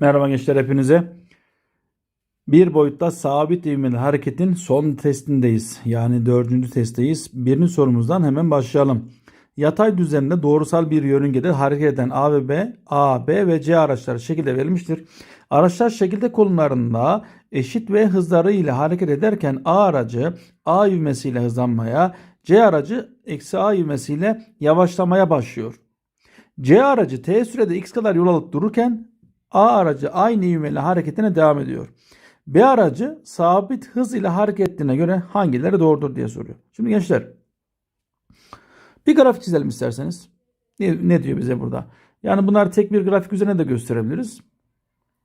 Merhaba gençler hepinize. Bir boyutta sabit ivmeli hareketin son testindeyiz. Yani dördüncü testteyiz. Birinci sorumuzdan hemen başlayalım. Yatay düzeninde doğrusal bir yörüngede hareket eden A ve B, A, B ve C araçları şekilde verilmiştir. Araçlar şekilde konumlarında eşit ve hızları ile hareket ederken A aracı A ivmesiyle hızlanmaya, C aracı eksi A ivmesiyle yavaşlamaya başlıyor. C aracı t sürede x kadar yol alıp dururken A aracı aynı ivmeyle hareketine devam ediyor. B aracı sabit hız ile hareket ettiğine göre hangileri doğrudur diye soruyor. Şimdi gençler bir grafik çizelim isterseniz. Ne, ne diyor bize burada? Yani bunları tek bir grafik üzerine de gösterebiliriz.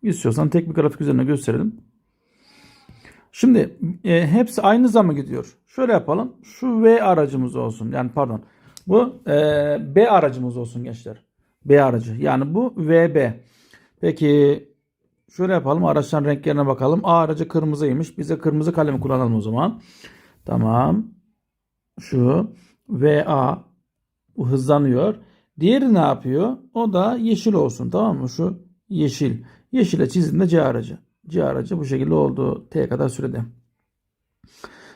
İstiyorsan tek bir grafik üzerine gösterelim. Şimdi e, hepsi aynı zama gidiyor. Şöyle yapalım. Şu V aracımız olsun. Yani pardon. Bu e, B aracımız olsun gençler. B aracı. Yani bu VB. Peki şöyle yapalım. Araçların renklerine bakalım. A aracı kırmızıymış. Bize kırmızı kalemi kullanalım o zaman. Tamam. Şu VA bu hızlanıyor. Diğeri ne yapıyor? O da yeşil olsun. Tamam mı? Şu yeşil. Yeşile çizdiğinde C aracı. C aracı bu şekilde oldu. T kadar sürede.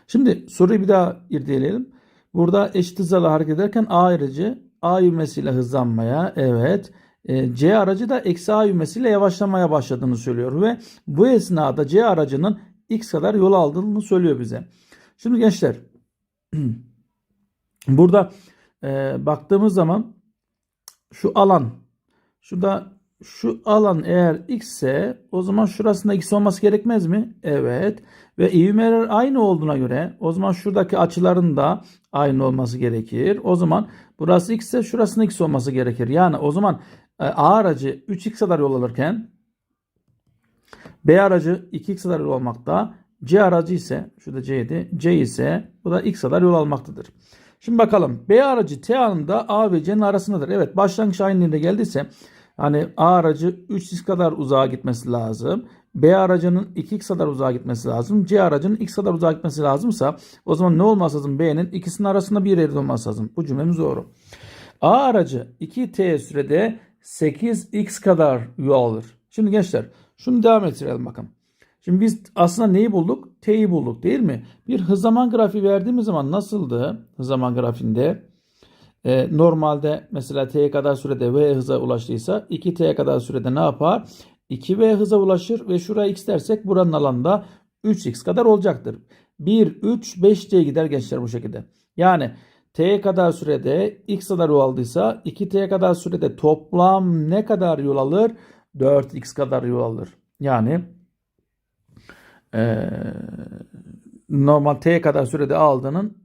Şimdi soruyu bir daha irdeleyelim. Burada eşit hızla hareket ederken A aracı A ivmesiyle hızlanmaya, evet. E, C aracı da eksi A ivmesiyle yavaşlamaya başladığını söylüyor ve bu esnada C aracının x kadar yol aldığını söylüyor bize. Şimdi gençler burada e, baktığımız zaman şu alan şurada şu alan eğer x ise o zaman şurasında x olması gerekmez mi? Evet. Ve ivmeler aynı olduğuna göre o zaman şuradaki açıların da aynı olması gerekir. O zaman burası x ise şurasında x olması gerekir. Yani o zaman A aracı 3x kadar yol alırken B aracı 2x kadar yol almakta. C aracı ise şurada C'ydi. C ise bu da x kadar yol almaktadır. Şimdi bakalım. B aracı T anında A ve C'nin arasındadır. Evet başlangıç aynı yerine geldiyse hani A aracı 3x kadar uzağa gitmesi lazım. B aracının 2x kadar uzağa gitmesi lazım. C aracının x kadar uzağa gitmesi lazımsa o zaman ne olması lazım? B'nin ikisinin arasında bir yerde olması lazım. Bu cümlemiz doğru. A aracı 2t sürede 8x kadar yol alır. Şimdi gençler şunu devam ettirelim bakın. Şimdi biz aslında neyi bulduk? T'yi bulduk değil mi? Bir hız zaman grafiği verdiğimiz zaman nasıldı hız zaman grafiğinde? Ee, normalde mesela T'ye kadar sürede V hıza ulaştıysa 2T'ye kadar sürede ne yapar? 2V hıza ulaşır ve şuraya x dersek buranın alanda 3x kadar olacaktır. 1, 3, 5C'ye gider gençler bu şekilde. Yani t kadar sürede x kadar yol aldıysa 2t kadar sürede toplam ne kadar yol alır? 4x kadar yol alır. Yani ee, normal t kadar sürede aldığının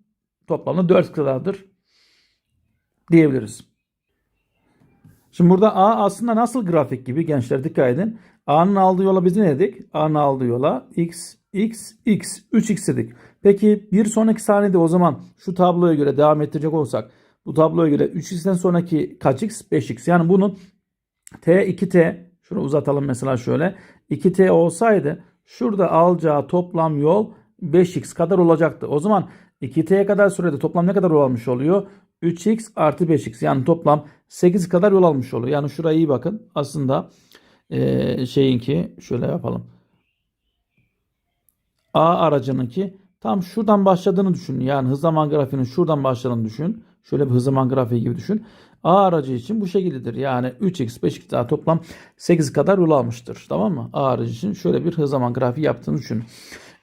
toplamı 4 kadardır diyebiliriz. Şimdi burada A aslında nasıl grafik gibi gençler dikkat edin. A'nın aldığı yola biz ne dedik? A'nın aldığı yola x, x, x, 3x dedik. Peki bir sonraki saniyede o zaman şu tabloya göre devam ettirecek olsak bu tabloya göre 3x'ten sonraki kaç x? 5x. Yani bunun t 2t şunu uzatalım mesela şöyle. 2t olsaydı şurada alacağı toplam yol 5x kadar olacaktı. O zaman 2t'ye kadar sürede toplam ne kadar yol almış oluyor? 3x artı 5x yani toplam 8 kadar yol almış oluyor. Yani şuraya iyi bakın. Aslında e, şeyinki şöyle yapalım. A aracınınki tam şuradan başladığını düşün. Yani hız zaman grafiğinin şuradan başladığını düşün. Şöyle bir hız zaman grafiği gibi düşün. A aracı için bu şekildedir. Yani 3x 5x daha toplam 8 kadar yol almıştır. Tamam mı? A aracı için şöyle bir hız zaman grafiği yaptığını düşün.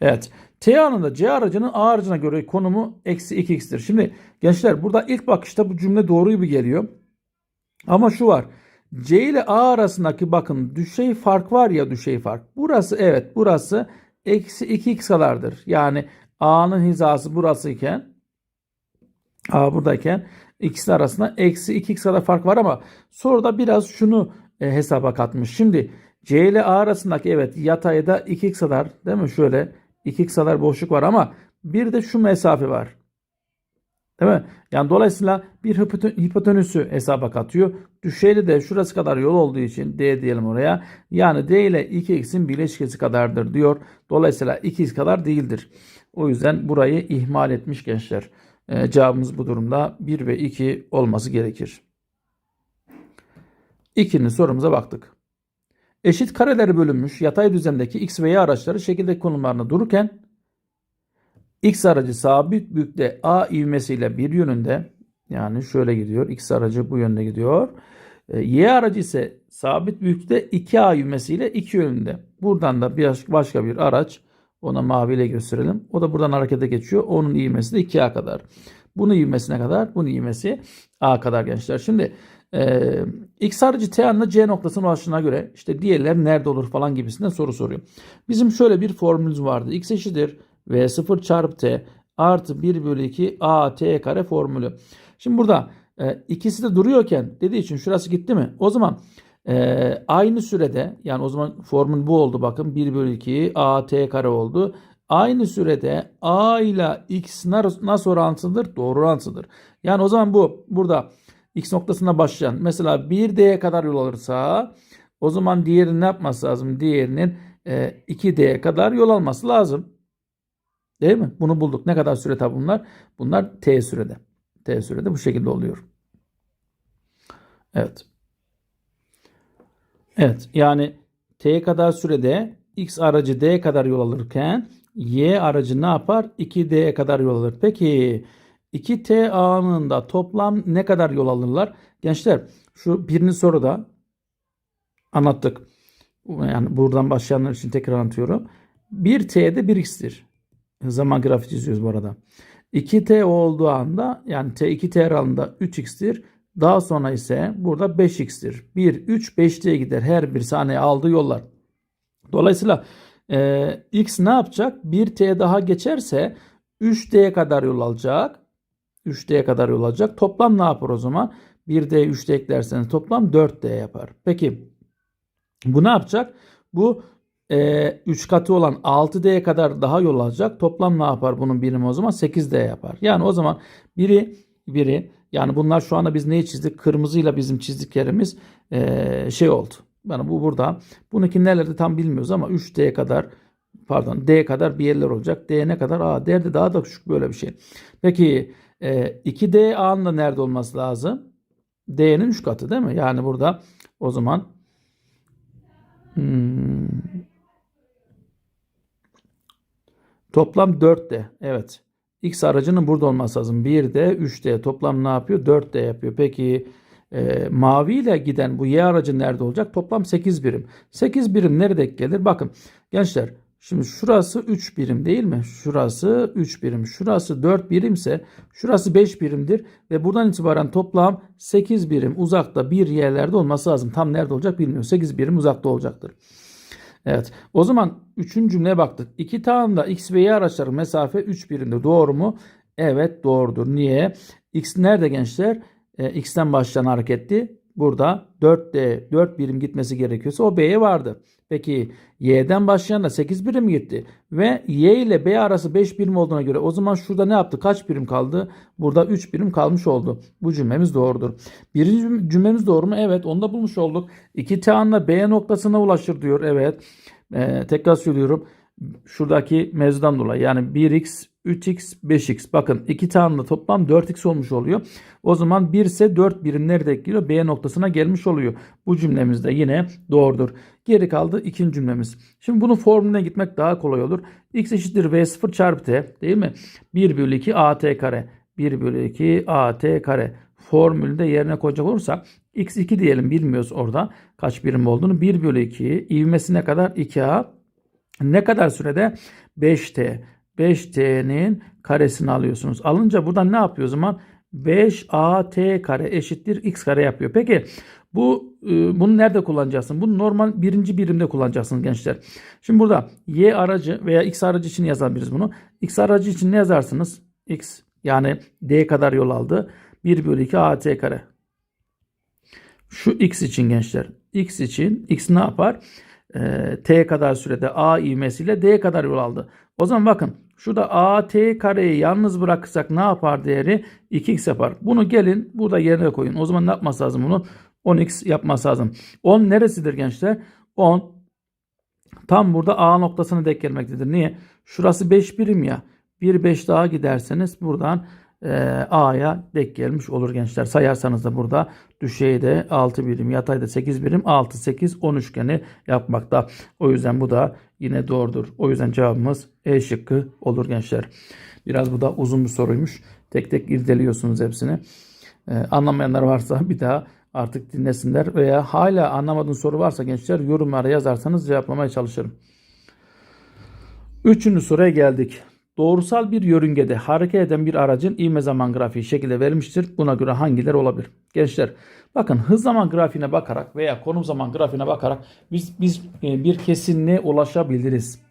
Evet. T anında C aracının A aracına göre konumu eksi 2x'tir. Şimdi gençler burada ilk bakışta bu cümle doğru gibi geliyor. Ama şu var. C ile A arasındaki bakın düşey fark var ya düşey fark. Burası evet burası eksi 2x kadardır. Yani A'nın hizası burası iken A buradayken ikisi arasında eksi 2x kadar fark var ama soruda biraz şunu e, hesaba katmış. Şimdi C ile A arasındaki evet yatayda 2x kadar değil mi? Şöyle 2x kadar boşluk var ama bir de şu mesafe var. Değil mi? Yani dolayısıyla bir hipotenüsü hesaba katıyor. Düşeyli de şurası kadar yol olduğu için D diyelim oraya. Yani D ile 2x'in bileşkesi kadardır diyor. Dolayısıyla 2x kadar değildir. O yüzden burayı ihmal etmiş gençler. Ee, cevabımız bu durumda 1 ve 2 olması gerekir. İkinci sorumuza baktık. Eşit karelere bölünmüş yatay düzlemdeki x ve y araçları şekildeki konumlarında dururken x aracı sabit büyükte a ivmesiyle bir yönünde yani şöyle gidiyor. X aracı bu yönde gidiyor. E, Y aracı ise sabit büyüklükte 2A ivmesiyle iki yönünde. Buradan da bir başka bir araç ona maviyle gösterelim. O da buradan harekete geçiyor. Onun ivmesi de 2A kadar. Bunun ivmesine kadar, bunun ivmesi A kadar gençler. Şimdi e, X aracı T anına C noktasına ulaştığına göre işte diğerler nerede olur falan gibisinden soru soruyor. Bizim şöyle bir formülümüz vardı. X eşittir V0 çarpı T artı 1 bölü 2 A T kare formülü. Şimdi burada e, ikisi de duruyorken dediği için şurası gitti mi? O zaman e, aynı sürede yani o zaman formül bu oldu bakın 1 bölü 2 a t kare oldu. Aynı sürede a ile x nasıl orantılıdır? Doğru orantılıdır. Yani o zaman bu burada x noktasına başlayan mesela 1d'ye kadar yol alırsa o zaman diğerinin ne yapması lazım? Diğerinin e, 2d'ye kadar yol alması lazım. Değil mi? Bunu bulduk. Ne kadar süre tabi bunlar? Bunlar t sürede. T sürede bu şekilde oluyor. Evet. Evet yani T kadar sürede X aracı D kadar yol alırken Y aracı ne yapar? 2D'ye kadar yol alır. Peki 2T anında toplam ne kadar yol alırlar? Gençler şu birinci soruda anlattık. Yani buradan başlayanlar için tekrar anlatıyorum. 1T'de 1X'tir. Zaman grafiği çiziyoruz bu arada. 2t olduğu anda yani t 2t aralığında 3x'tir. Daha sonra ise burada 5x'tir. 1, 3, 5t'ye gider. Her bir saniye aldığı yollar. Dolayısıyla e, x ne yapacak? 1t daha geçerse 3d'ye kadar yol alacak. 3d'ye kadar yol alacak. Toplam ne yapar o zaman? 1d 3d eklerseniz toplam 4d yapar. Peki bu ne yapacak? Bu e, 3 katı olan 6D'ye kadar daha yol alacak. Toplam ne yapar bunun birimi o zaman? 8D yapar. Yani o zaman biri biri yani bunlar şu anda biz neyi çizdik? Kırmızıyla bizim çizdiklerimiz e, şey oldu. Yani bu burada. Bununki nelerde tam bilmiyoruz ama 3D'ye kadar pardon D kadar bir yerler olacak. D ne kadar? A D'de daha da küçük böyle bir şey. Peki e, 2D A'nın da nerede olması lazım? D'nin 3 katı değil mi? Yani burada o zaman hmm, Toplam 4D. Evet. X aracının burada olması lazım. 1D, 3D. Toplam ne yapıyor? 4D yapıyor. Peki e, mavi ile giden bu Y aracı nerede olacak? Toplam 8 birim. 8 birim nerede gelir? Bakın gençler şimdi şurası 3 birim değil mi? Şurası 3 birim. Şurası 4 birimse şurası 5 birimdir. Ve buradan itibaren toplam 8 birim uzakta bir yerlerde olması lazım. Tam nerede olacak bilmiyorum. 8 birim uzakta olacaktır. Evet. O zaman üçüncü cümleye baktık. İki tane da x ve y araçları mesafe 3 birimde. Doğru mu? Evet doğrudur. Niye? X nerede gençler? E, X'ten başlayan hareketti. Burada 4D 4 birim gitmesi gerekiyorsa o B'ye vardı. Peki Y'den başlayan da 8 birim gitti. Ve Y ile B arası 5 birim olduğuna göre o zaman şurada ne yaptı? Kaç birim kaldı? Burada 3 birim kalmış oldu. Bu cümlemiz doğrudur. Birinci cümlemiz doğru mu? Evet onu da bulmuş olduk. 2 tane B noktasına ulaşır diyor. Evet. Ee, tekrar söylüyorum. Şuradaki mevzudan dolayı yani 1x 3x 5x bakın iki tane toplam 4x olmuş oluyor. O zaman 1 ise 4 birim nerede ekliyor? B noktasına gelmiş oluyor. Bu cümlemiz de yine doğrudur. Geri kaldı ikinci cümlemiz. Şimdi bunun formülüne gitmek daha kolay olur. x eşittir v0 çarpı t değil mi? 1 bölü 2 at kare. 1 bölü 2 at kare. Formülde yerine koyacak olursak x2 diyelim bilmiyoruz orada kaç birim olduğunu. 1 bölü 2 ivmesi ne kadar? 2a. Ne kadar sürede? 5t. 5t'nin karesini alıyorsunuz. Alınca buradan ne yapıyor o zaman? 5at kare eşittir x kare yapıyor. Peki bu e, bunu nerede kullanacaksın? Bunu normal birinci birimde kullanacaksınız gençler. Şimdi burada y aracı veya x aracı için yazabiliriz bunu. x aracı için ne yazarsınız? x yani d kadar yol aldı. 1 bölü 2 at kare. Şu x için gençler. x için x ne yapar? E, t kadar sürede a ivmesiyle d kadar yol aldı. O zaman bakın şurada at kareyi yalnız bırakırsak ne yapar değeri? 2x yapar. Bunu gelin burada yerine koyun. O zaman ne yapması lazım bunu? 10x yapması lazım. 10 neresidir gençler? 10 tam burada a noktasına denk gelmektedir. Niye? Şurası 5 birim ya. 1 5 daha giderseniz buradan A'ya denk gelmiş olur gençler. Sayarsanız da burada düşeyde 6 birim, yatayda 8 birim, 6, 8, 10 üçgeni yapmakta. O yüzden bu da yine doğrudur. O yüzden cevabımız E şıkkı olur gençler. Biraz bu da uzun bir soruymuş. Tek tek irdeliyorsunuz hepsini. Ee, anlamayanlar varsa bir daha artık dinlesinler veya hala anlamadığın soru varsa gençler yorumlara yazarsanız cevaplamaya çalışırım. Üçüncü soruya geldik. Doğrusal bir yörüngede hareket eden bir aracın ivme zaman grafiği şekilde verilmiştir. Buna göre hangileri olabilir? Gençler bakın hız zaman grafiğine bakarak veya konum zaman grafiğine bakarak biz, biz e, bir kesinliğe ulaşabiliriz.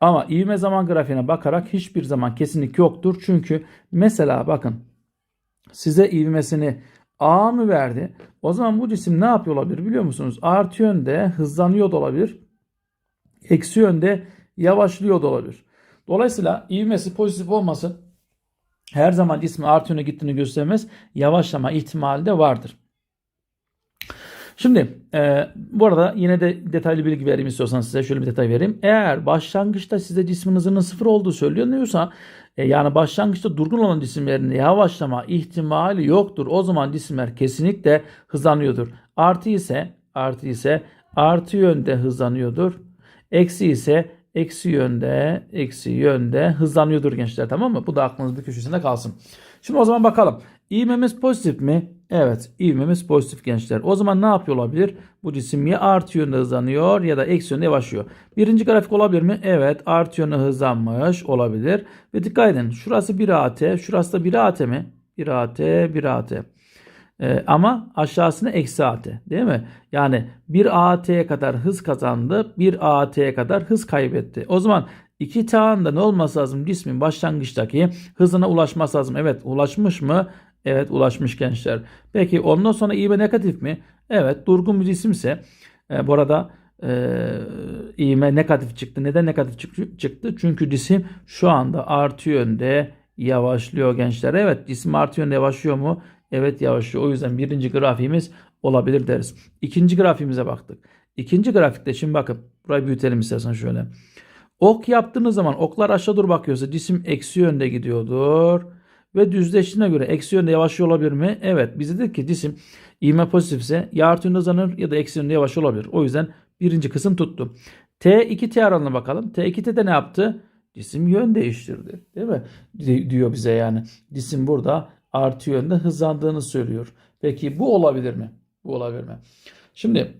Ama ivme zaman grafiğine bakarak hiçbir zaman kesinlik yoktur. Çünkü mesela bakın size ivmesini A mı verdi? O zaman bu cisim ne yapıyor olabilir biliyor musunuz? Artı yönde hızlanıyor da olabilir. Eksi yönde yavaşlıyor da olabilir. Dolayısıyla ivmesi pozitif olması her zaman cismin artı yöne gittiğini göstermez. Yavaşlama ihtimali de vardır. Şimdi e, bu arada yine de detaylı bilgi vereyim istiyorsanız size şöyle bir detay vereyim. Eğer başlangıçta size cismin hızının sıfır olduğu söyleniyorsa e, yani başlangıçta durgun olan cisimlerin yavaşlama ihtimali yoktur. O zaman cisimler kesinlikle hızlanıyordur. Artı ise artı ise artı yönde hızlanıyordur. Eksi ise eksi yönde eksi yönde hızlanıyordur gençler tamam mı? Bu da aklınızın bir köşesinde kalsın. Şimdi o zaman bakalım. İvmemiz pozitif mi? Evet, ivmemiz pozitif gençler. O zaman ne yapıyor olabilir? Bu cisim ya artı yönde hızlanıyor ya da eksi yönde yavaşlıyor. Birinci grafik olabilir mi? Evet, artı yönde hızlanmış olabilir. Ve dikkat edin, şurası 1 AT, şurası da 1 AT mi? 1 AT, 1 AT. Ee, ama aşağısına eksi AT değil mi? Yani 1 AT'ye kadar hız kazandı, 1 AT'ye kadar hız kaybetti. O zaman iki tağında ne olması lazım? Cismin başlangıçtaki hızına ulaşması lazım. Evet ulaşmış mı? Evet ulaşmış gençler. Peki ondan sonra ivme negatif mi? Evet durgun bir cisimse e, bu arada e, ivme negatif çıktı. Neden negatif çık- çıktı? Çünkü cisim şu anda artı yönde yavaşlıyor gençler. Evet cisim artı yönde yavaşlıyor mu? Evet yavaşlıyor. O yüzden birinci grafiğimiz olabilir deriz. İkinci grafiğimize baktık. İkinci grafikte şimdi bakın burayı büyütelim istersen şöyle. Ok yaptığınız zaman oklar aşağı doğru bakıyorsa cisim eksi yönde gidiyordur. Ve düzleştiğine göre eksi yönde yavaşlıyor olabilir mi? Evet. Bize dedik ki cisim ivme pozitifse ya artı yönde hızlanır ya da eksi yönde yavaş olabilir. O yüzden birinci kısım tuttu. T2T aralığına bakalım. T2T'de ne yaptı? Cisim yön değiştirdi. Değil mi? Di- diyor bize yani. Cisim burada artı yönde hızlandığını söylüyor. Peki bu olabilir mi? Bu olabilir mi? Şimdi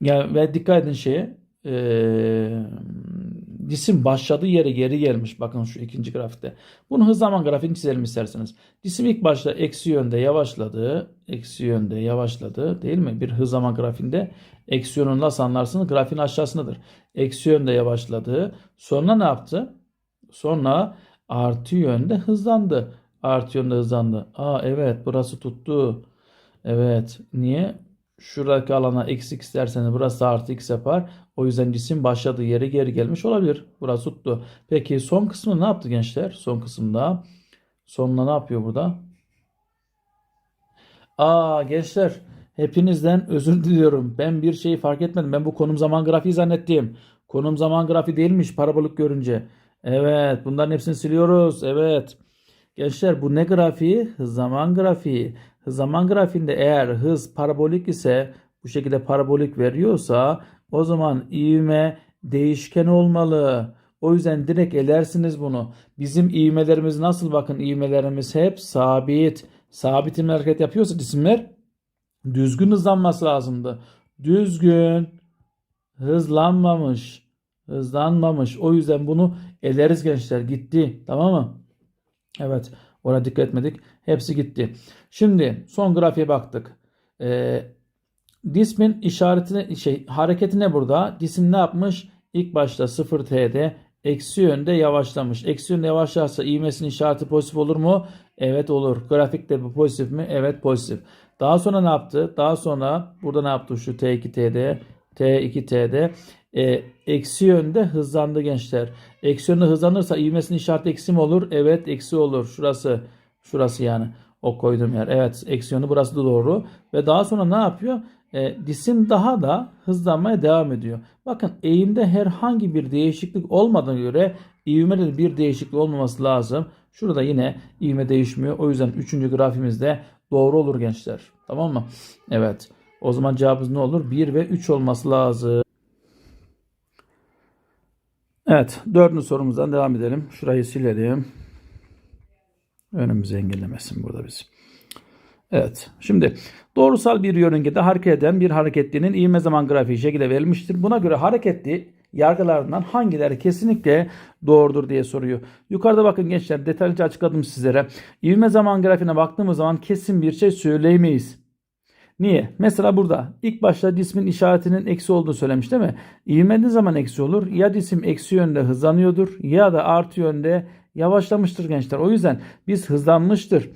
ya ve dikkat edin şeye eee cisim başladığı yere geri gelmiş. Bakın şu ikinci grafikte. Bunu hızlanma grafiğini çizelim isterseniz. Cisim ilk başta eksi yönde yavaşladı. Eksi yönde yavaşladı. Değil mi? Bir hızlama grafiğinde eksi yönünü nasıl anlarsınız? Grafiğin aşağısındadır. Eksi yönde yavaşladı. Sonra ne yaptı? Sonra artı yönde hızlandı. Artı yönde hızlandı. Aa evet burası tuttu. Evet. Niye? Şuradaki alana eksi x derseniz burası artı x yapar. O yüzden cisim başladığı yere geri gelmiş olabilir. Burası tuttu. Peki son kısmı ne yaptı gençler? Son kısımda. Sonunda ne yapıyor burada? Aa gençler hepinizden özür diliyorum. Ben bir şeyi fark etmedim. Ben bu konum zaman grafiği zannettim. Konum zaman grafiği değilmiş parabolik görünce. Evet bunların hepsini siliyoruz. Evet. Gençler bu ne grafiği? Zaman grafiği. Zaman grafiğinde eğer hız parabolik ise bu şekilde parabolik veriyorsa o zaman ivme değişken olmalı. O yüzden direkt elersiniz bunu. Bizim ivmelerimiz nasıl bakın ivmelerimiz hep sabit. Sabit ivme hareket yapıyorsa cisimler düzgün hızlanması lazımdı. Düzgün hızlanmamış. Hızlanmamış. O yüzden bunu eleriz gençler. Gitti. Tamam mı? Evet. Oraya dikkat etmedik. Hepsi gitti. Şimdi son grafiğe baktık. Ee, Cismin işaretine şey hareketi ne burada? Cisim ne yapmış? İlk başta 0T'de eksi yönde yavaşlamış. Eksi yönde yavaşlarsa ivmesinin işareti pozitif olur mu? Evet olur. Grafikte bu pozitif mi? Evet pozitif. Daha sonra ne yaptı? Daha sonra burada ne yaptı? Şu T2T'de T2T'de e, eksi yönde hızlandı gençler. Eksi yönde hızlanırsa ivmesinin işareti eksi mi olur? Evet eksi olur. Şurası şurası yani. O koyduğum yer. Evet eksi yönü burası da doğru. Ve daha sonra ne yapıyor? e, cisim daha da hızlanmaya devam ediyor. Bakın eğimde herhangi bir değişiklik olmadığına göre ivmede de bir değişiklik olmaması lazım. Şurada yine ivme değişmiyor. O yüzden 3. grafimizde doğru olur gençler. Tamam mı? Evet. O zaman cevabımız ne olur? 1 ve 3 olması lazım. Evet. Dördüncü sorumuzdan devam edelim. Şurayı silelim. Önümüzü engellemesin burada bizi. Evet. Şimdi doğrusal bir yörüngede hareket eden bir hareketlinin ivme zaman grafiği şekilde verilmiştir. Buna göre hareketli yargılarından hangileri kesinlikle doğrudur diye soruyor. Yukarıda bakın gençler detaylıca açıkladım sizlere. İvme zaman grafiğine baktığımız zaman kesin bir şey söyleyemeyiz. Niye? Mesela burada ilk başta cismin işaretinin eksi olduğunu söylemiş değil mi? İvme zaman eksi olur? Ya cisim eksi yönde hızlanıyordur ya da artı yönde yavaşlamıştır gençler. O yüzden biz hızlanmıştır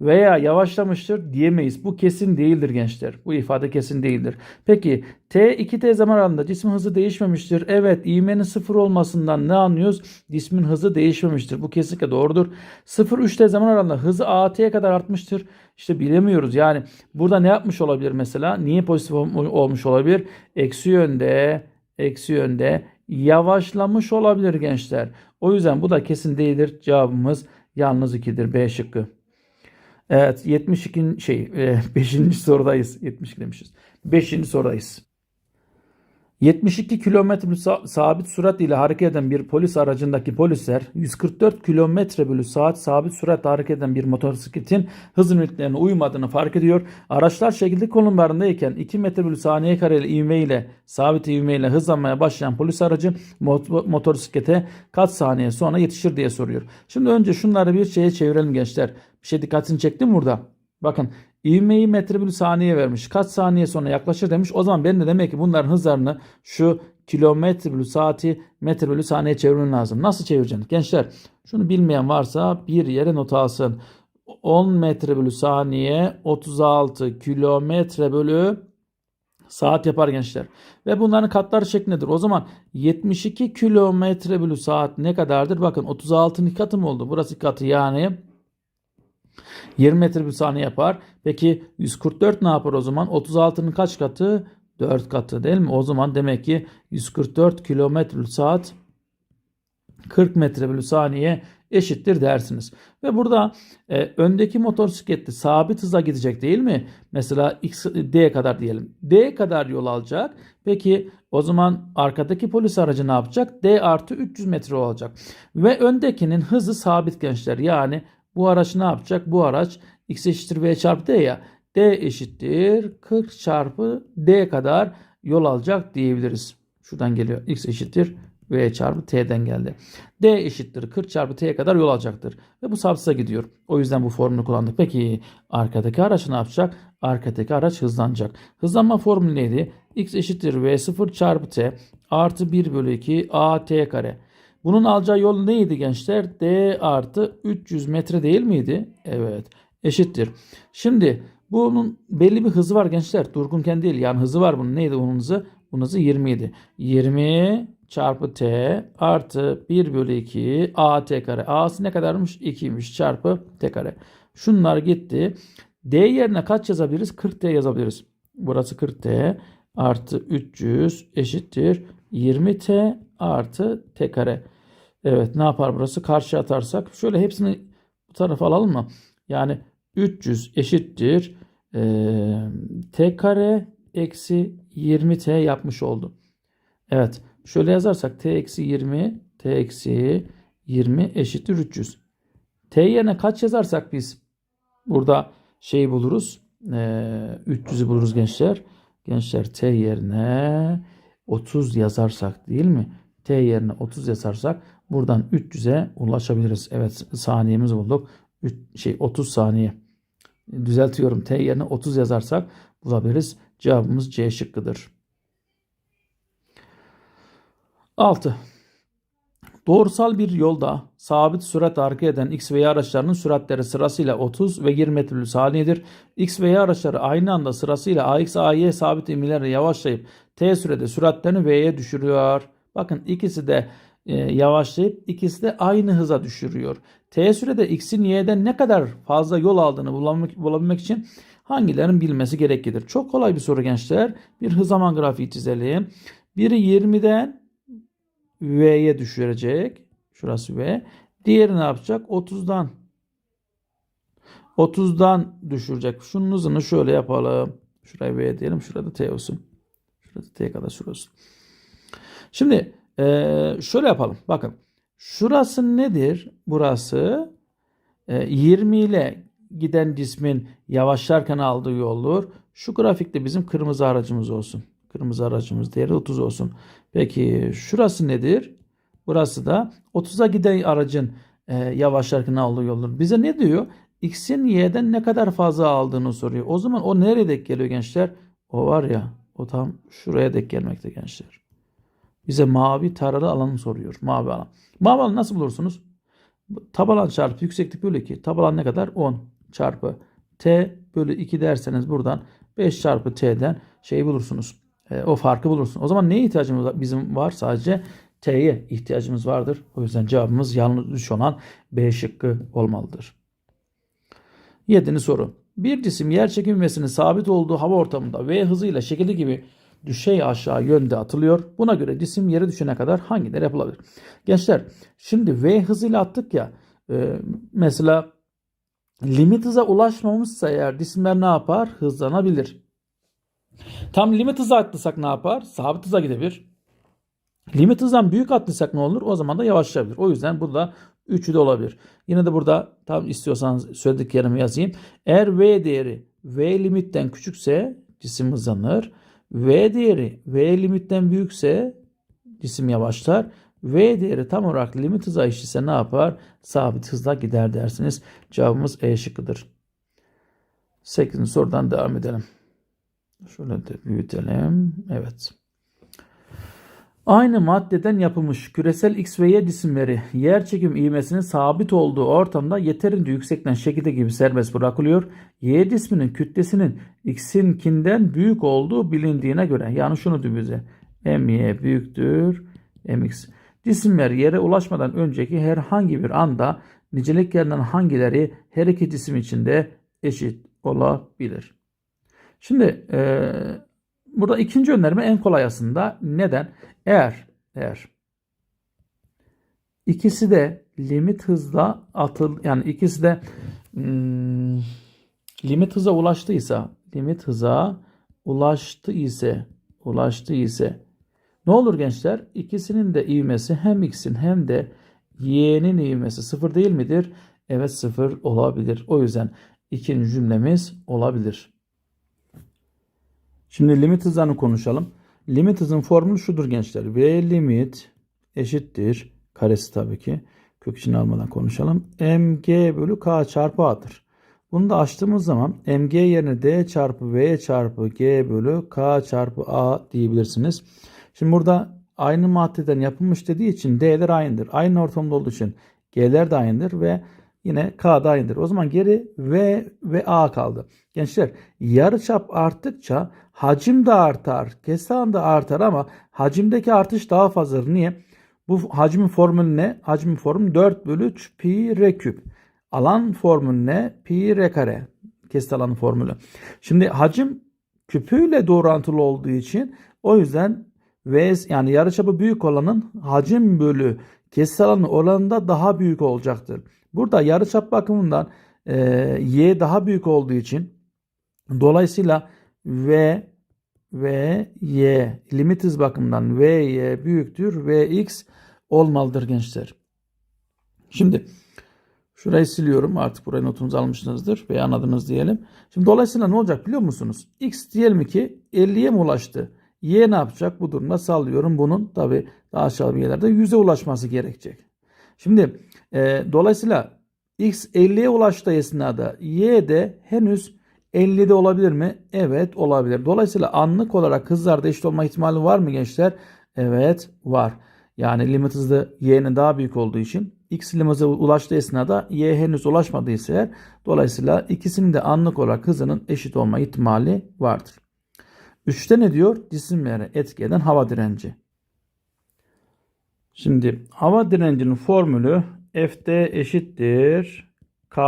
veya yavaşlamıştır diyemeyiz. Bu kesin değildir gençler. Bu ifade kesin değildir. Peki t 2t zaman aralığında cismin hızı değişmemiştir. Evet ivmenin sıfır olmasından ne anlıyoruz? Cismin hızı değişmemiştir. Bu kesinlikle doğrudur. 0-3t zaman aralığında hızı at'ye kadar artmıştır. İşte bilemiyoruz. Yani burada ne yapmış olabilir mesela? Niye pozitif ol- olmuş olabilir? Eksi yönde, eksi yönde yavaşlamış olabilir gençler. O yüzden bu da kesin değildir. Cevabımız yalnız 2'dir. B şıkkı. Evet 72 şey 5. sorudayız. 72 demişiz. 5. sorudayız. 72 kilometre sa- sabit sürat ile hareket eden bir polis aracındaki polisler 144 kilometre bölü saat sabit süratle hareket eden bir motosikletin hız limitlerine uymadığını fark ediyor. Araçlar şekilde konumlarındayken 2 metre bölü saniye kareli ivme ile sabit ivme ile hızlanmaya başlayan polis aracı mot- motosiklete kaç saniye sonra yetişir diye soruyor. Şimdi önce şunları bir şeye çevirelim gençler. Bir şey dikkatini çekti mi burada? Bakın ivmeyi metre bölü saniye vermiş. Kaç saniye sonra yaklaşır demiş. O zaman ben de demek ki bunların hızlarını şu kilometre bölü saati metre bölü saniye çevirmem lazım. Nasıl çevireceksin? Gençler şunu bilmeyen varsa bir yere not alsın. 10 metre bölü saniye 36 kilometre bölü saat yapar gençler. Ve bunların katları şeklindedir. O zaman 72 kilometre bölü saat ne kadardır? Bakın 36'nın iki katı mı oldu? Burası katı yani 20 metre bölü saniye yapar. Peki 144 ne yapar o zaman? 36'nın kaç katı? 4 katı değil mi? O zaman demek ki 144 kilometre saat 40 metre bölü saniye eşittir dersiniz. Ve burada e, öndeki motosikletli sabit hıza gidecek değil mi? Mesela X, D kadar diyelim. D kadar yol alacak. Peki o zaman arkadaki polis aracı ne yapacak? D artı 300 metre olacak. Ve öndekinin hızı sabit gençler. Yani bu araç ne yapacak? Bu araç x eşittir v çarpı d ya. D eşittir 40 çarpı d kadar yol alacak diyebiliriz. Şuradan geliyor. x eşittir v çarpı t'den geldi. D eşittir 40 çarpı t'ye kadar yol alacaktır. Ve bu sabısa gidiyor. O yüzden bu formülü kullandık. Peki arkadaki araç ne yapacak? Arkadaki araç hızlanacak. Hızlanma formülü neydi? x eşittir v0 çarpı t artı 1 bölü 2 at kare. Bunun alacağı yol neydi gençler? D artı 300 metre değil miydi? Evet. Eşittir. Şimdi bunun belli bir hızı var gençler. Durgunken değil. Yani hızı var bunun. Neydi bunun hızı? Bunun hızı 20 idi. 20 çarpı t artı 1 bölü 2 at kare. A'sı ne kadarmış? 2'ymiş çarpı t kare. Şunlar gitti. D yerine kaç yazabiliriz? 40t yazabiliriz. Burası 40t artı 300 eşittir 20t artı t kare. Evet ne yapar burası? Karşı atarsak şöyle hepsini bu tarafa alalım mı? Yani 300 eşittir e, t kare eksi 20t yapmış oldu. Evet şöyle yazarsak t eksi 20 t eksi 20 eşittir 300. T yerine kaç yazarsak biz burada şeyi buluruz. E, 300'ü buluruz gençler. Gençler t yerine 30 yazarsak değil mi? T yerine 30 yazarsak buradan 300'e ulaşabiliriz. Evet saniyemizi bulduk. 3, şey 30 saniye. Düzeltiyorum. T yerine 30 yazarsak bulabiliriz. Cevabımız C şıkkıdır. 6. Doğrusal bir yolda sabit sürat hareket eden X ve Y araçlarının süratleri sırasıyla 30 ve 20 metre saniyedir. X ve Y araçları aynı anda sırasıyla AX, AY sabit ivmelerle yavaşlayıp T sürede süratlerini V'ye düşürüyor. Bakın ikisi de yavaşlayıp ikisi de aynı hıza düşürüyor. T sürede X'in Y'den ne kadar fazla yol aldığını bulabilmek, bulabilmek için hangilerinin bilmesi gereklidir? Çok kolay bir soru gençler. Bir hız zaman grafiği çizelim. Biri 20'den V'ye düşürecek. Şurası V. Diğeri ne yapacak? 30'dan 30'dan düşürecek. Şunun hızını şöyle yapalım. Şuraya V diyelim. Şurada T olsun. Şurada T kadar şurası. Şimdi eee, şöyle yapalım. Bakın. Şurası nedir? Burası e, 20 ile giden cismin yavaşlarken aldığı yoldur. Şu grafikte bizim kırmızı aracımız olsun. Kırmızı aracımız değeri 30 olsun. Peki şurası nedir? Burası da 30'a giden aracın e, yavaşlarken aldığı yoldur. Bize ne diyor? X'in Y'den ne kadar fazla aldığını soruyor. O zaman o nereye denk geliyor gençler? O var ya o tam şuraya denk gelmekte gençler. Bize mavi taralı alanı soruyor. Mavi alan. Mavi alanı nasıl bulursunuz? Tabalan çarpı yükseklik bölü 2. Tabalan ne kadar? 10 çarpı t bölü 2 derseniz buradan 5 çarpı t'den şeyi bulursunuz. E, o farkı bulursun. O zaman neye ihtiyacımız var? bizim var? Sadece t'ye ihtiyacımız vardır. O yüzden cevabımız yanlış olan B şıkkı olmalıdır. Yedinci soru. Bir cisim yer çekilmesinin sabit olduğu hava ortamında V hızıyla şekilli gibi düşey aşağı yönde atılıyor. Buna göre cisim yere düşene kadar hangileri yapılabilir? Gençler şimdi V hızıyla attık ya e, mesela limit hıza ulaşmamışsa eğer cisimler ne yapar? Hızlanabilir. Tam limit hıza atlasak ne yapar? Sabit hıza gidebilir. Limit hızdan büyük atlasak ne olur? O zaman da yavaşlayabilir. O yüzden burada üçü de olabilir. Yine de burada tam istiyorsanız söylediklerimi yazayım. Eğer V değeri V limitten küçükse cisim hızlanır. V değeri V limitten büyükse cisim yavaşlar. V değeri tam olarak limit hıza eşitse ne yapar? Sabit hızla gider dersiniz. Cevabımız E şıkkıdır. 8. sorudan devam edelim. Şöyle de büyütelim. Evet. Aynı maddeden yapılmış küresel X ve Y cisimleri yer çekim ivmesinin sabit olduğu ortamda yeterince yüksekten şekilde gibi serbest bırakılıyor. Y cisminin kütlesinin X'inkinden büyük olduğu bilindiğine göre yani şunu diyor bize MY büyüktür MX. Cisimler yere ulaşmadan önceki herhangi bir anda niceliklerinden hangileri her iki cisim içinde eşit olabilir? Şimdi e, burada ikinci önerme en kolay aslında. Neden? Eğer eğer ikisi de limit hızla atıl yani ikisi de hmm, limit hıza ulaştıysa limit hıza ulaştı ise ulaştı ise ne olur gençler? İkisinin de ivmesi hem x'in hem de y'nin ivmesi sıfır değil midir? Evet sıfır olabilir. O yüzden ikinci cümlemiz olabilir. Şimdi limit hızlarını konuşalım. Limit hızın formülü şudur gençler. V limit eşittir. Karesi tabii ki. Kök içine almadan konuşalım. mg bölü k çarpı a'dır. Bunu da açtığımız zaman mg yerine d çarpı v çarpı g bölü k çarpı a diyebilirsiniz. Şimdi burada aynı maddeden yapılmış dediği için d'ler aynıdır. Aynı ortamda olduğu için g'ler de aynıdır ve yine k da aynıdır. O zaman geri v ve a kaldı. Gençler yarıçap arttıkça hacim de artar, kesran da artar ama hacimdeki artış daha fazladır. Niye? Bu hacmin formülü ne? Hacmin formülü 4 bölü 3 pi r küp. Alan formülü ne? Pi r kare. Kesit alanı formülü. Şimdi hacim küpüyle doğru orantılı olduğu için o yüzden V yani yarıçapı büyük olanın hacim bölü kesit alanı oranında daha büyük olacaktır. Burada yarıçap bakımından e, y daha büyük olduğu için dolayısıyla v v y limit hız bakımından v y büyüktür v x olmalıdır gençler. Şimdi şurayı siliyorum artık buraya notunuzu almışsınızdır veya anladınız diyelim. Şimdi dolayısıyla ne olacak biliyor musunuz? x diyelim ki 50'ye mi ulaştı? Y ne yapacak? Bu durumda sallıyorum bunun tabi daha aşağı bir yerlerde 100'e ulaşması gerekecek. Şimdi e, dolayısıyla x 50'ye ulaştığı esnada y de henüz 50'de olabilir mi? Evet olabilir. Dolayısıyla anlık olarak hızlarda eşit olma ihtimali var mı gençler? Evet var. Yani limit hızı y'nin daha büyük olduğu için x limite ulaştığı esnada y henüz ulaşmadıysa eğer dolayısıyla ikisinin de anlık olarak hızının eşit olma ihtimali vardır. Üçte ne diyor? Cisimlere etki eden hava direnci. Şimdi hava direncinin formülü F'de eşittir K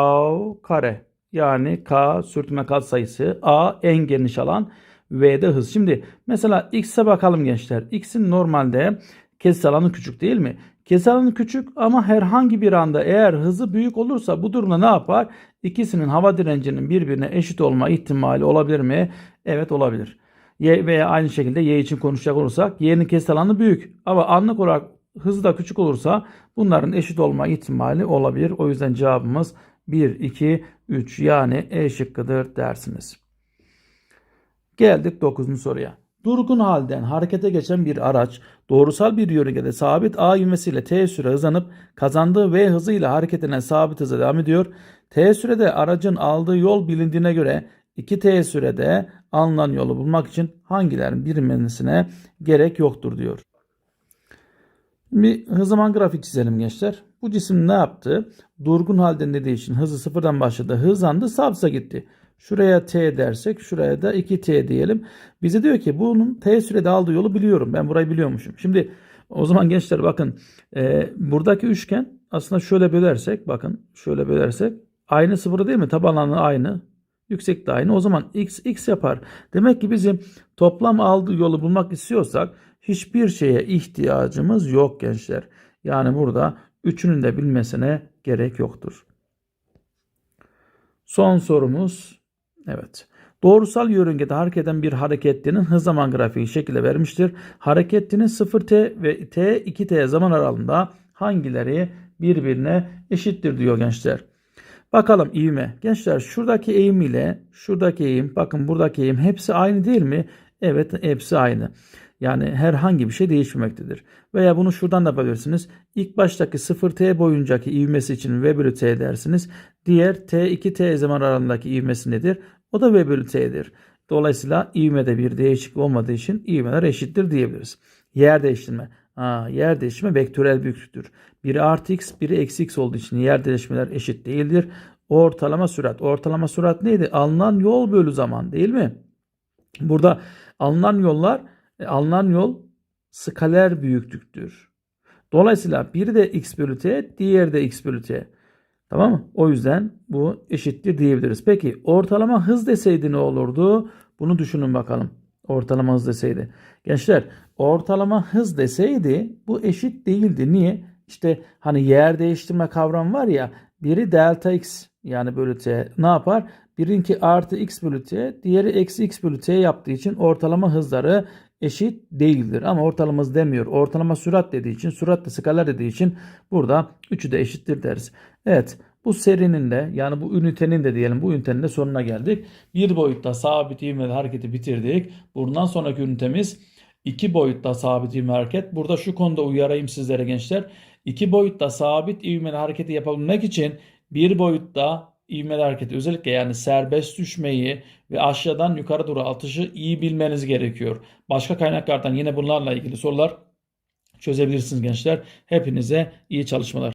kare. yani K sürtünme katsayısı, A en geniş alan, V de hız. Şimdi mesela X'e bakalım gençler. X'in normalde kesit alanı küçük değil mi? Kesit alanı küçük ama herhangi bir anda eğer hızı büyük olursa bu durumda ne yapar? İkisinin hava direncinin birbirine eşit olma ihtimali olabilir mi? Evet olabilir. Y veya aynı şekilde Y için konuşacak olursak Y'nin kesit alanı büyük ama anlık olarak hızı da küçük olursa bunların eşit olma ihtimali olabilir. O yüzden cevabımız 1, 2, 3 yani E şıkkıdır dersiniz. Geldik 9. soruya. Durgun halden harekete geçen bir araç doğrusal bir yörüngede sabit A ivmesiyle T süre hızlanıp kazandığı V hızıyla hareketine sabit hıza devam ediyor. T sürede aracın aldığı yol bilindiğine göre 2T sürede alınan yolu bulmak için hangilerin bilinmesine gerek yoktur diyor. Bir hızlaman grafik çizelim gençler. Bu cisim ne yaptı? Durgun halde dediği için hızı sıfırdan başladı. Hızlandı sabsa gitti. Şuraya t dersek şuraya da 2t diyelim. Bize diyor ki bunun t sürede aldığı yolu biliyorum. Ben burayı biliyormuşum. Şimdi o zaman gençler bakın e, buradaki üçgen aslında şöyle bölersek bakın şöyle bölersek aynı sıfırı değil mi? Taban alanı aynı. Yüksek de aynı. O zaman x x yapar. Demek ki bizim toplam aldığı yolu bulmak istiyorsak hiçbir şeye ihtiyacımız yok gençler. Yani burada üçünün de bilmesine gerek yoktur. Son sorumuz evet. Doğrusal yörüngede hareket eden bir hareketlinin hız zaman grafiği şekilde vermiştir. Hareketlinin 0t ve t 2t zaman aralığında hangileri birbirine eşittir diyor gençler. Bakalım ivme. Gençler şuradaki eğim ile şuradaki eğim bakın buradaki eğim hepsi aynı değil mi? Evet hepsi aynı. Yani herhangi bir şey değişmemektedir. Veya bunu şuradan da yapabilirsiniz. İlk baştaki 0t boyuncaki ivmesi için v bölü t dersiniz. Diğer t2t zaman aralığındaki ivmesi nedir? O da v bölü t'dir. Dolayısıyla ivmede bir değişiklik olmadığı için ivmeler eşittir diyebiliriz. Yer değiştirme. Ha, yer değişimi vektörel büyüklüktür. Biri artı x, biri eksi x olduğu için yer değişmeler eşit değildir. Ortalama sürat. Ortalama sürat neydi? Alınan yol bölü zaman değil mi? Burada alınan yollar, alınan yol skaler büyüklüktür. Dolayısıyla biri de x bölü t, diğeri de x bölü t. Tamam mı? O yüzden bu eşittir diyebiliriz. Peki ortalama hız deseydi ne olurdu? Bunu düşünün bakalım. Ortalama hız deseydi. Gençler ortalama hız deseydi bu eşit değildi. Niye? İşte hani yer değiştirme kavramı var ya biri delta x yani bölü t ne yapar? Birinki artı x bölü t diğeri eksi x bölü t yaptığı için ortalama hızları eşit değildir. Ama ortalama hız demiyor. Ortalama sürat dediği için sürat de skaler dediği için burada üçü de eşittir deriz. Evet bu serinin de yani bu ünitenin de diyelim bu ünitenin de sonuna geldik. Bir boyutta sabit ivmeli hareketi bitirdik. Bundan sonraki ünitemiz iki boyutta sabit ivmeli hareket. Burada şu konuda uyarayım sizlere gençler. İki boyutta sabit ivmeli hareketi yapabilmek için bir boyutta ivmeli hareketi özellikle yani serbest düşmeyi ve aşağıdan yukarı doğru atışı iyi bilmeniz gerekiyor. Başka kaynaklardan yine bunlarla ilgili sorular çözebilirsiniz gençler. Hepinize iyi çalışmalar.